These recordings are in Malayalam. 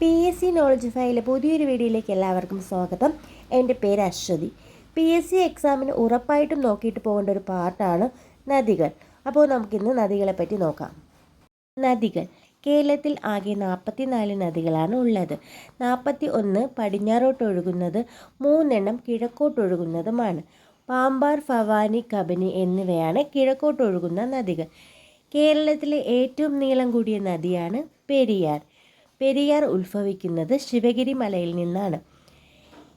പി എസ് സി നോളജ് ഫയലിലെ പുതിയൊരു വീഡിയോയിലേക്ക് എല്ലാവർക്കും സ്വാഗതം. എന്റെ പേര് അശ്വതി. പി എസ് സി എക്സാമിന് ഉറപ്പായിട്ടും നോക്കിയിട്ട് പോകേണ്ട ഒരു പാർട്ടാണ് നദികൾ. അപ്പോൾ നമുക്കിന്ന് നദികളെ പറ്റി നോക്കാം. നദികൾ. കേരളത്തിൽ ആകെ നാൽപ്പത്തിനാല് നദികളാണ് ഉള്ളത്. നാൽപ്പത്തി ഒന്ന് പടിഞ്ഞാറോട്ട് ഒഴുകുന്നത് മൂന്നെണ്ണം കിഴക്കോട്ട് ഒഴുകുന്നതുമാണ്. പാമ്പാർ ഭവാനി കബനി എന്നിവയാണ് കിഴക്കോട്ട് ഒഴുകുന്ന നദികൾ. കേരളത്തിലെ ഏറ്റവും നീളം കൂടിയ നദിയാണ് പെരിയാർ. പെരിയാർ ഉത്ഭവിക്കുന്നത് ശിവഗിരി മലയിൽ നിന്നാണ്.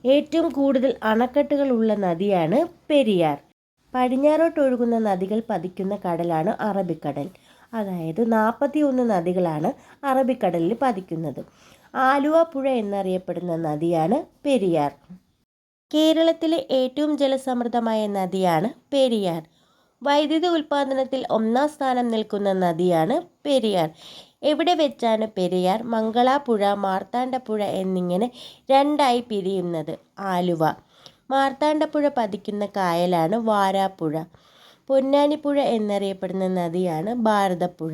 ഏറ്റവും കൂടുതൽ അണക്കെട്ടുകൾ ഉള്ള നദിയാണ് പെരിയാർ. പടിഞ്ഞാറോട്ട് ഒഴുകുന്ന നദികൾ പതിക്കുന്ന കടലാണ് അറബിക്കടൽ. അതായത് നാൽപ്പത്തി ഒന്ന് നദികളാണ് അറബിക്കടലിൽ പതിക്കുന്നത്. ആലുവ പുഴ എന്നറിയപ്പെടുന്ന നദിയാണ് പെരിയാർ. കേരളത്തിലെ ഏറ്റവും ജലസമൃദ്ധമായ നദിയാണ് പെരിയാർ. വൈദ്യുതി ഉൽപ്പാദനത്തിൽ ഒന്നാം സ്ഥാനം നിൽക്കുന്ന നദിയാണ് പെരിയാർ. എവിടെ വെച്ചാണ് പെരിയാർ മംഗളാപ്പുഴ മാർത്താണ്ഡപ്പുഴ എന്നിങ്ങനെ രണ്ടായി പിരിയുന്നത്? ആലുവ. മാർത്താണ്ഡപ്പുഴ പതിക്കുന്ന കായലാണ് വാരാപ്പുഴ. പൊന്നാനിപ്പുഴ എന്നറിയപ്പെടുന്ന നദിയാണ് ഭാരതപ്പുഴ.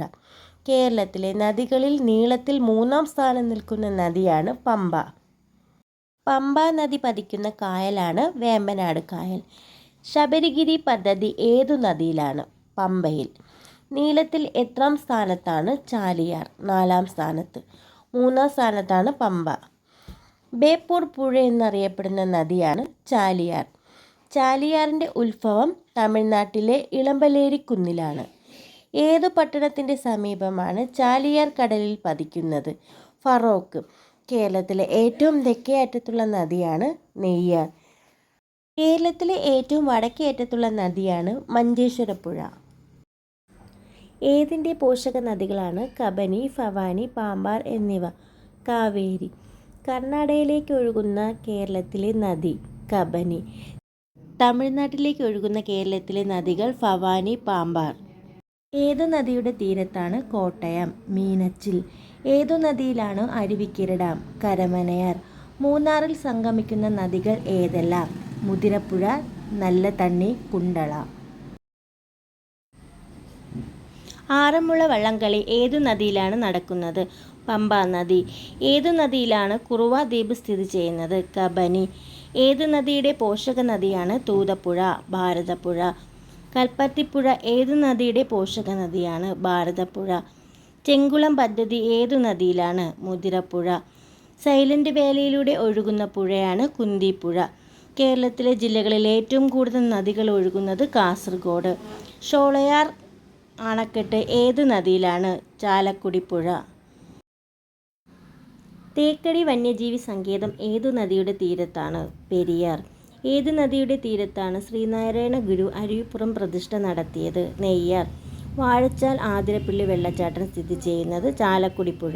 കേരളത്തിലെ നദികളിൽ നീളത്തിൽ മൂന്നാം സ്ഥാനം നിൽക്കുന്ന നദിയാണ് പമ്പ. പമ്പ നദി പതിക്കുന്ന കായലാണ് വേമ്പനാട് കായൽ. ശബരിഗിരി പദ്ധതി ഏതു നദിയിലാണ്? പമ്പയിൽ. നീളത്തിൽ എത്രാം സ്ഥാനത്താണ് ചാലിയാർ? നാലാം സ്ഥാനത്ത്. മൂന്നാം സ്ഥാനത്താണ് പമ്പ. ബേപ്പൂർ പുഴ എന്നറിയപ്പെടുന്ന നദിയാണ് ചാലിയാർ. ചാലിയാറിന്റെ ഉത്ഭവം തമിഴ്നാട്ടിലെ ഇളമ്പലേരിക്കുന്നിലാണ്. ഏതു പട്ടണത്തിന്റെ സമീപമാണ് ചാലിയാർ കടലിൽ പതിക്കുന്നത്? ഫറോക്ക്. കേരളത്തിലെ ഏറ്റവും തെക്കേ അറ്റത്തുള്ള നദിയാണ് നെയ്യാർ. കേരളത്തിലെ ഏറ്റവും വടക്കേ അറ്റത്തുള്ള നദിയാണ് മഞ്ചേശ്വരപ്പുഴ. ഏതിന്റെ പോഷക നദികളാണ് കബനി ഫവാനി പാമ്പാർ എന്നിവ? കാവേരി. കർണാടകയിലേക്ക് ഒഴുകുന്ന കേരളത്തിലെ നദി കബനി. തമിഴ്നാട്ടിലേക്ക് ഒഴുകുന്ന കേരളത്തിലെ നദികൾ ഫവാനി പാമ്പാർ. ഏതു നദിയുടെ തീരത്താണ് കോട്ടയം മീനച്ചിൽ? ഏതു നദിയിലാണ് അരുവിക്കര ഡാം കരമനയാർ? മൂന്നാറിൽ സംഗമിക്കുന്ന നദികൾ ഏതെല്ലാം? മുതിരപ്പുഴ നല്ല തണ്ണി കുണ്ടള. ആറന്മുള വള്ളംകളി ഏതു നദിയിലാണ് നടക്കുന്നത്? പമ്പ നദി. ഏതു നദിയിലാണ് കുറുവ ദ്വീപ് സ്ഥിതി ചെയ്യുന്നത്? കബനി. ഏതു നദിയുടെ പോഷക നദിയാണ് തൂതപ്പുഴ? ഭാരതപ്പുഴ. കൽപ്പത്തിപ്പുഴ ഏതു നദിയുടെ പോഷക നദിയാണ്? ഭാരതപ്പുഴ. ചെങ്കുളം പദ്ധതി ഏതു നദിയിലാണ്? മുതിരപ്പുഴ. സൈലന്റ് വേലയിലൂടെ ഒഴുകുന്ന പുഴയാണ് കുന്തിപ്പുഴ. കേരളത്തിലെ ജില്ലകളിൽ ഏറ്റവും കൂടുതൽ നദികൾ ഒഴുകുന്നത് കാസർഗോഡ്. ഷോളയാർ അണക്കെട്ട് ഏത് നദിയിലാണ് ചാലക്കുടി പുഴ തേക്കടി വന്യജീവി സങ്കേതം ഏതു നദിയുടെ തീരത്താണ്? പെരിയാർ. ഏത് നദിയുടെ തീരത്താണ് ശ്രീനാരായണ ഗുരു അരുവിപ്പുറം പ്രതിഷ്ഠ നടത്തിയത്? നെയ്യാർ. വാഴച്ചാൽ ആതിരപ്പള്ളി വെള്ളച്ചാട്ടം സ്ഥിതി ചെയ്യുന്നത് ചാലക്കുടി പുഴ